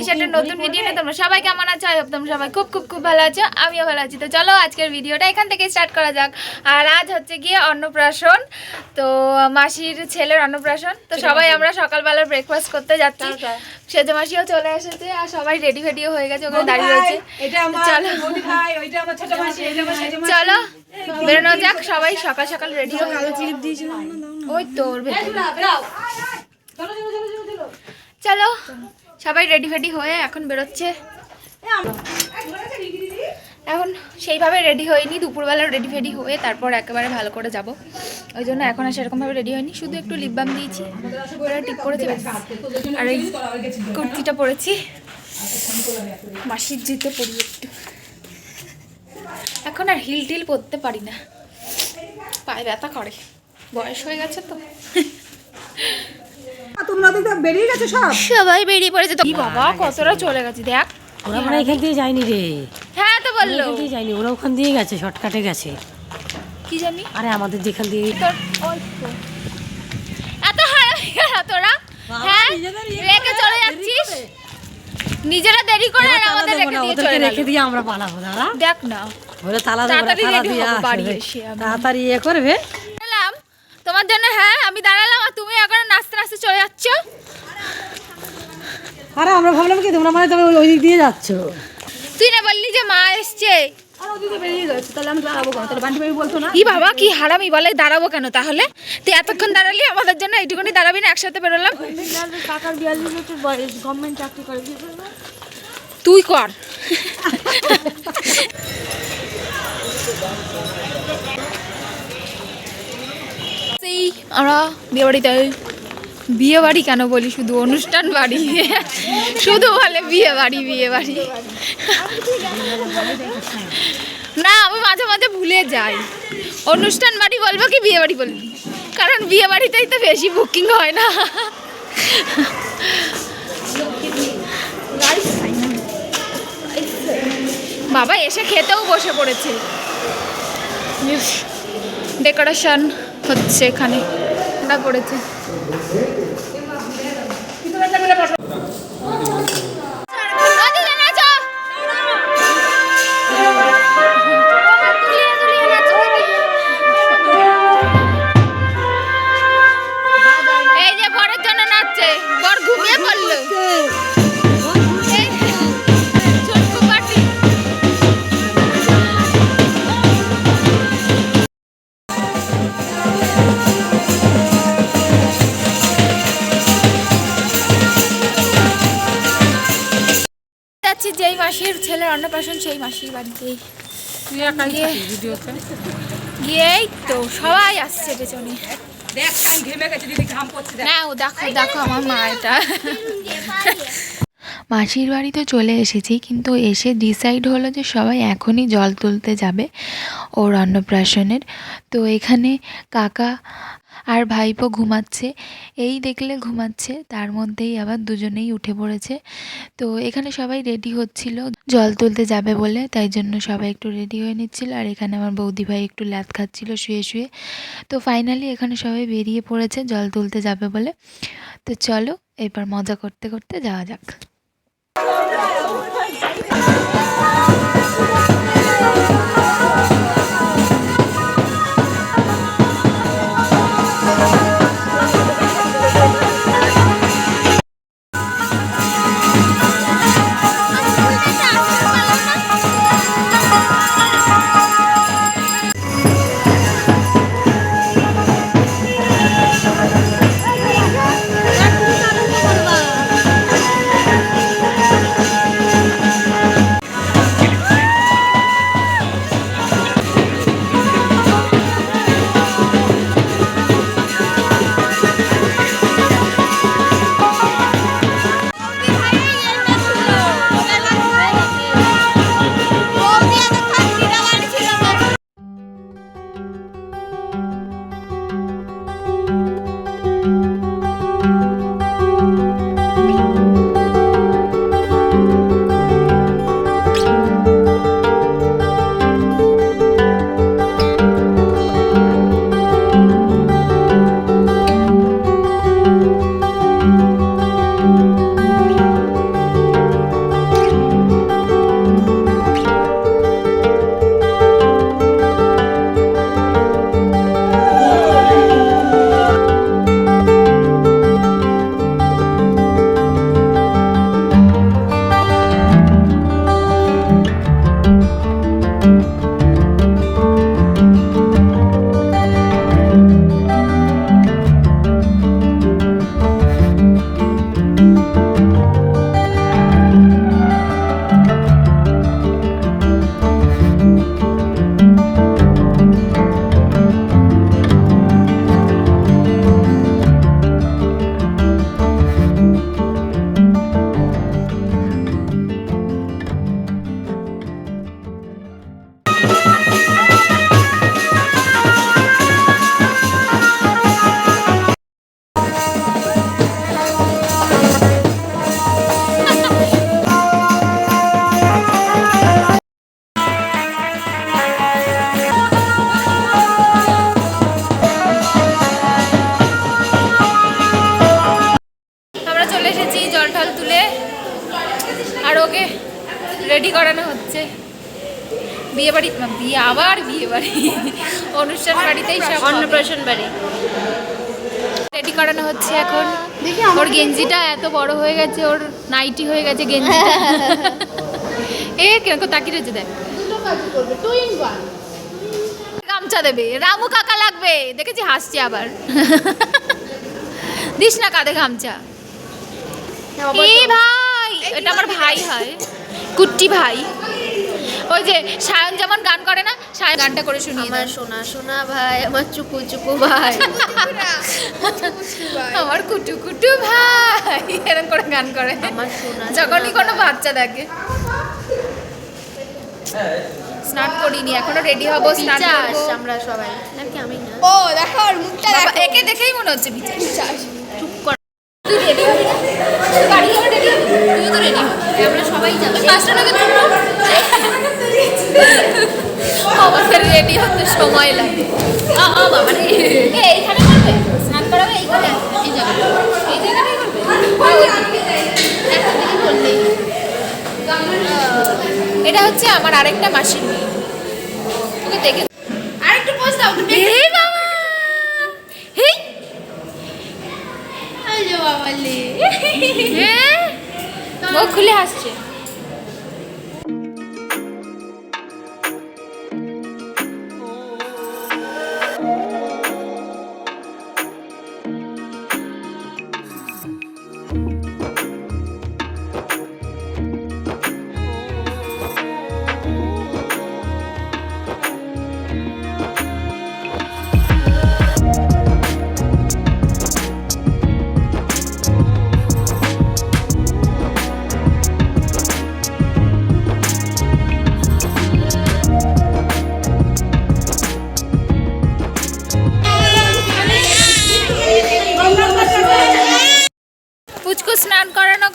এসে একটা নতুন ভিডিও নিয়ে তোমরা সবাই কেমন আছো? তোমরা সবাই খুব খুব খুব ভালো আছো। আমিও ভালো আছি। তো চলো আজকের ভিডিওটা এখান থেকে স্টার্ট করা যাক। আর আজ হচ্ছে গিয়ে অন্নপ্রাশন। তো মাসির ছেলের অন্নপ্রাশন। তো সবাই আমরা সকালবেলা ব্রেকফাস্ট করতে যাচ্ছি। সেজে মাসিও চলে এসেছে আর সবাই রেডি ফেডিও হয়ে গেছে ওখানে দাঁড়িয়ে রয়েছে। চলো। চলো বেরোনো যাক সবাই সকাল সকাল রেডি ওই তোর চলো। সবাই রেডি ফেডি হয়ে এখন বেরোচ্ছে। এখন সেইভাবে রেডি হয়নি দুপুরবেলা রেডি ফেডি হয়ে তারপর একেবারে ভালো করে যাব। ওই জন্য এখন আর সেরকমভাবে রেডি হয়নি, শুধু একটু লিপ বাম দিয়েছি টিপ ব্যাস। আর এই কুর্তিটা পরেছি। মাসির জিতে পরি একটু। এখন আর হিল টিল পরতে পারি না। পায়ে ব্যথা করে। বয়স হয়ে গেছে তো। তোমরা তো বেরিয়ে গেছো সব। সবাই বেরিয়ে পড়েছে তো। বাবা কতটা চলে গেছে দেখ। ওরা মানে এখান দিয়ে যায়নি রে। হ্যাঁ তো বলল। এখান দিয়ে যায়নি ওরা ওখান দিয়ে গেছে শর্টকাটে গেছে। কি জানি? আরে আমাদের যেখান দিয়ে। এত কেন তোরা? হ্যাঁ রেখে চলে যাচ্ছিস? নিজেরা দেরি করে আর আমাদের রেখে দিয়ে চলে রেখে দিয়ে আমরা পালাবো দাঁড়া। দেখ না। ওরা তালা দেবো তাড়াতাড়ি তালা ready তোমার জন্য হ্যাঁ আমি দাঁড়ালাম আর তুমি এখন নাচতে নাচতে চলে যাচ্ছ। আরে আমরা ভাবলাম কি তোমরা মানে তবে ওই দিক দিয়ে যাচ্ছ। তুই না বললি যে মা এসছে। কি বাবা কি হারামি বলে দাঁড়াবো কেন তাহলে? তুই এতক্ষণ দাঁড়ালি আমাদের জন্য এইটুকুনি দাঁড়াবি না একসাথে বেরোলাম। কাকার বিয়াল্লিশ বছর বয়স গভর্নমেন্ট চাকরি করে দিয়ে দেবে। তুই কর সেই আমরা বিয়ে বাড়িতে বিয়ে বাড়ি কেন বলি? শুধু অনুষ্ঠান বাড়ি। শুধু বলে বিয়ে বাড়ি বিয়ে বাড়ি না, আমি মাঝে মাঝে ভুলে যাই। অনুষ্ঠান বাড়ি বলব কি বিয়ে বাড়ি বলবি? কারণ বিয়ে বাড়িতেই তো বেশি বুকিং হয় না। বাবা এসে খেতেও বসে পড়েছে। ডেকোরেশন হচ্ছে এখানে। ঠান্ডা পড়েছে। সেই মাসির বাড়িতেই গিয়ে গিয়েই তো সবাই আসছে পেছনে। না ও দেখো। দেখো আমার মা এটা। মাসির বাড়িতে চলে এসেছি কিন্তু এসে ডিসাইড হলো যে সবাই এখনই জল তুলতে যাবে ওর অন্নপ্রাশনের। তো এখানে কাকা আর ভাইপো ঘুমাচ্ছে। এই দেখলে ঘুমাচ্ছে, তার মধ্যেই আবার দুজনেই উঠে পড়েছে। তো এখানে সবাই রেডি হচ্ছিল, জল তুলতে যাবে বলে, তাই জন্য সবাই একটু রেডি হয়ে নিচ্ছিল। আর এখানে আমার বৌদি ভাই একটু ল্যাদ খাচ্ছিল শুয়ে শুয়ে। তো ফাইনালি এখানে সবাই বেরিয়ে পড়েছে, জল তুলতে যাবে বলে। তো চলো, এবার মজা করতে করতে যাওয়া যাক। করানো হচ্ছে এখন। ওর গেঞ্জিটা এত বড় হয়ে গেছে ওর নাইটি হয়ে গেছে গেঞ্জিটা। এ কীরকম তাকিয়ে রয়েছে দেখ। গামছা দেবে রামু কাকা লাগবে। দেখেছি হাসছে আবার। দিস না কাঁধে গামছা। এ ভাই এটা আমার ভাই হয়। কুট্টি ভাই। ওই যে সায়ন যেমন গান করে না সায়ন গানটা করে শুনি আমার। সোনা সোনা ভাই আমার চুকু চুকু ভাই। আমার কুটু কুটু ভাই এরকম করে গান করে। আমার সোনা যখনই কোনো বাচ্চা দেখে। স্নান করিনি এখনও রেডি হব স্নান আমরা সবাই। নাকি আমি না? ও দেখো ওর মুখটা দেখো। একে দেখেই মনে হচ্ছে পিচাস চুপ কর। তুই রেডি হবি না? তুই বাড়ি রেডি হবি? তুইও তো রেডি হবি। আমরা সবাই যাব। পাঁচটা নাগাদ আমাদের রেডি হতে সময় লাগে। আ আ বাবা এইখানে করবে? স্নান করাবে? এইখানে? এই জায়গাটা এই জায়গাটাই করবে? আর ওই দিকে একটা দিকে করলেই এটা হচ্ছে আমার আরেকটা মাসির মেয়ে ওকে দেখে আরেকটু পোজ দাও হে বাবা! লে। হ্যাঁ? খুলে হাসছে।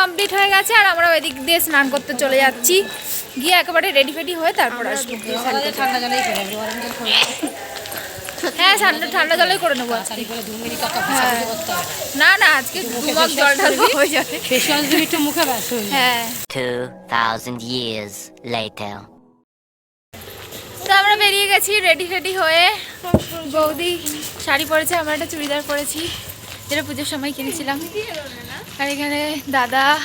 কমপ্লিট হয়ে গেছে আর আমরা ওই দিক দিয়ে স্নান করতে চলে যাচ্ছি। গিয়ে একেবারে রেডি ফেডি হয়ে তারপর আসব। হ্যাঁ ঠান্ডা ঠান্ডা জলে করে নেব। করতে হবে। না না আজকে দুমক জল ঢালবো। হয়ে যাবে একটু মুখে হ্যাঁ 2,000 years later. তো আমরা বেরিয়ে গেছি রেডি রেডি হয়ে। বৌদি শাড়ি পরেছে আমরা একটা চুড়িদার পরেছি যেটা পুজোর সময় কিনেছিলাম। আর এখানে দাদা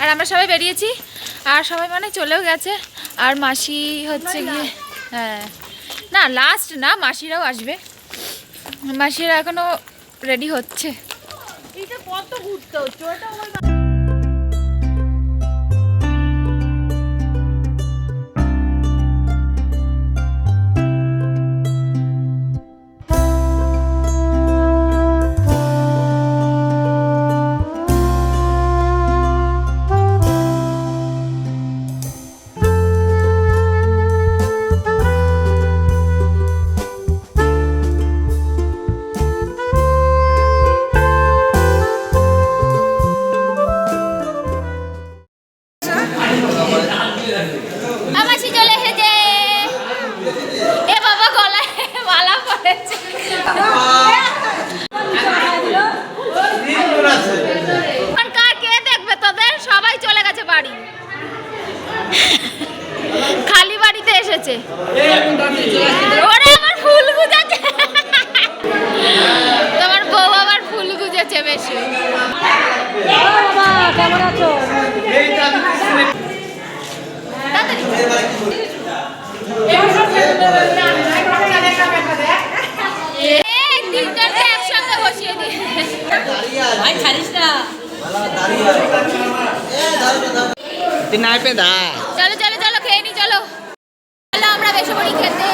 আর আমরা সবাই বেরিয়েছি। আর সবাই মানে চলেও গেছে। আর মাসি হচ্ছে গিয়ে হ্যাঁ। না লাস্ট না, মাসিরাও আসবে। মাসিরা এখনও রেডি হচ্ছে। মাসি খালি বাড়িতে এসেছে। ওরে আমার ফুল গুজেছে তোমার বউ আবার ফুল গুজেছে বেশি। কেমন আছো এই তিনজনকে একসঙ্গে বসিয়ে দিয়ে ভাই ছাড়িস না নাই পে দা। চলো চলো চলো, খেয়ে নি, চলো। চলো, আমরা বেশি পড়ি খেতে।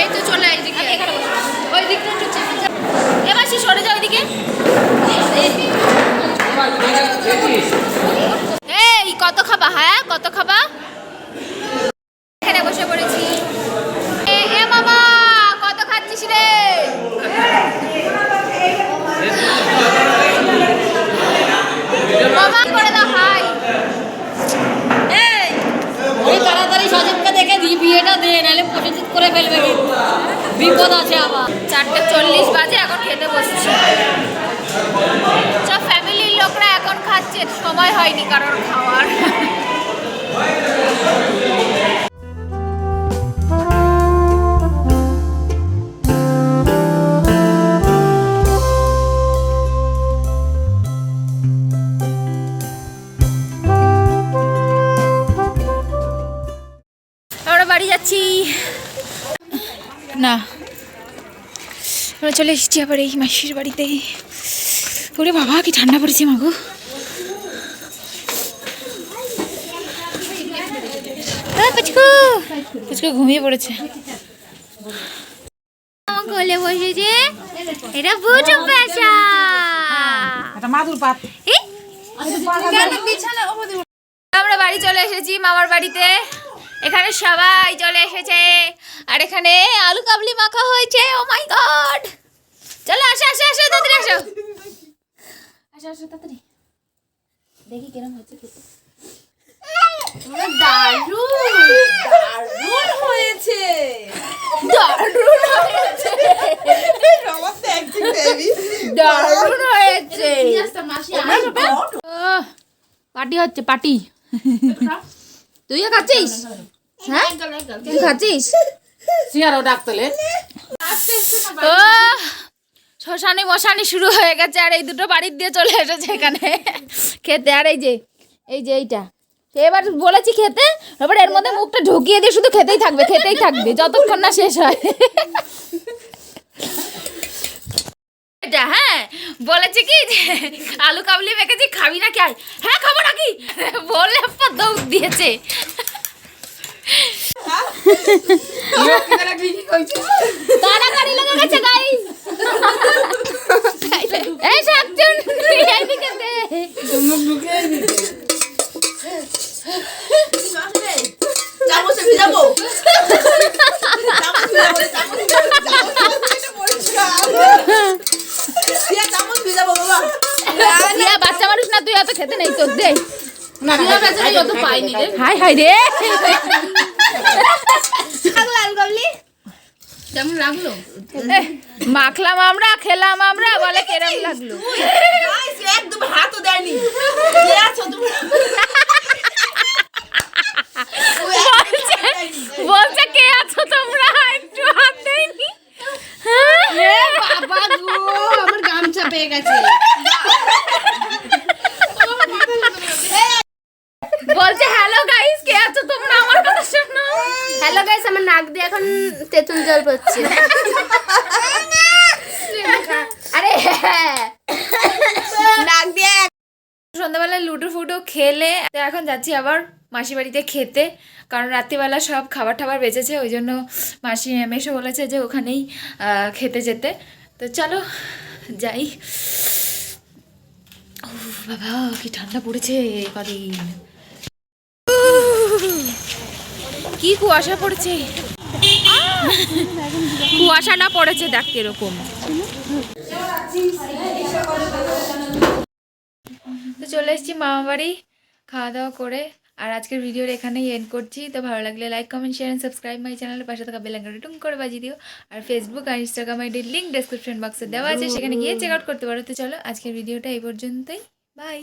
এই তো চলে এইদিকে ওই দিকটা একটু এবার সরে যাও ওইদিকে এই, কত খাবা হ্যাঁ? কত খাবা এখানে বসে পড়েছি এ এ মামা কত খাচ্ছিস রে মামা করে দাও হাই ওই তাড়াতাড়ি সজীবকে দেখে দি বিয়েটা দে নাহলে প্রসেসিত করে ফেলবে কিন্তু বিপদ আছে আবার চারটে চল্লিশ বাজে এখন খেতে বসছি সব ফ্যামিলির লোকরা এখন খাচ্ছে সময় হয়নি কারোর খাওয়ার। বাড়ি যাচ্ছি। না। আমরা চলে এসেছি আবার এই মাসির বাড়িতে। ওরে বাবা, কি ঠান্ডা পড়েছে মাগো। পুচকু পুচকু ঘুমিয়ে পড়েছে। আমার কোলে বসেছে। এটা বুঝো পেশা। এটা মাদুর পাত। আমরা বাড়ি চলে এসেছি মামার বাড়িতে। এখানে সবাই চলে এসেছে। আর এখানে আলু কাবলি মাখা হয়েছে। ও মাই গড চলো আসো আসো আসো তাড়াতাড়ি আসো। আসো আসো তাড়াতাড়ি। দেখি কিরম হচ্ছে খেতে। দারুণ হয়েছে। পার্টি হচ্ছে পার্টি। তুইও খাচ্ছিস? হ্যাঁ? তুই খাচ্ছিস? সিয়ারও ডাকতলে ও শ্মশানি মশানি শুরু হয়ে গেছে আর এই দুটো বাড়ির দিয়ে চলে এসেছে এখানে। খেতে আর এই যে এই যে এইটা। এবার বলেছি খেতে, এবার এর মধ্যে মুখটা ঢুকিয়ে দিয়ে শুধু খেতেই থাকবে খেতেই থাকবে, যতক্ষণ না শেষ হয়। এটা হ্যাঁ বলেছে কি যে, আলু কাবলি মেখেছি, খাবি না কি? হ্যাঁ খাব নাকি? বলে পর দৌড় দিয়েছে তাড়াতাড়ি লেগে গেছে গাইস এই শাকচুন এদিকে দে দিয়া বাচ্চা মানুষ না তুই অত খেতে নেই তোর দে হাই হাই রে কেমন লাগল? মাখলাম আমরা খেলাম আমরা বলে কেরম লাগল। বলছে বলছে কে আছো তোমরা? একটু হাত দেয়নি? বাবা গো আমার গামছা পেয়ে গেছে। বলছে হ্যালো গাইস কে আছো তোমরা আমার কথা শোনো হ্যালো গাইস আমার নাক দিয়ে এখন তেঁতুল জল পড়ছে আরে, নাক দিয়ে সন্ধ্যাবেলায় লুডো ফুডো খেলে এখন যাচ্ছি আবার মাসি বাড়িতে খেতে, কারণ রাত্রিবেলা সব খাবার টাবার বেঁচেছে, ওই জন্য মাসি মেশো বলেছে যে ওখানেই খেতে যেতে। তো চলো, যাই। বাবা, কি ঠান্ডা পড়েছে কদিন। কি কুয়াশা পড়েছে? কুয়াশাটা পড়েছে, দেখ কীরকম। তো চলে এসেছি মামা বাড়ি, খাওয়া দাওয়া করে। আর আজকের ভিডিওর এখানেই এন্ড করছি। তো ভালো লাগলে like comment share and subscribe my চ্যানেলের পাশে থাকা বেলাঙ্গাটা টুং করে বাজিয়ে দিও। আর ফেসবুক আর ইনস্টাগ্রাম আইডির লিঙ্ক ডেসক্রিপশন বক্সে দেওয়া আছে, সেখানে গিয়ে চেক আউট করতে পারো। তো চলো আজকের ভিডিওটা এই পর্যন্তই। বাই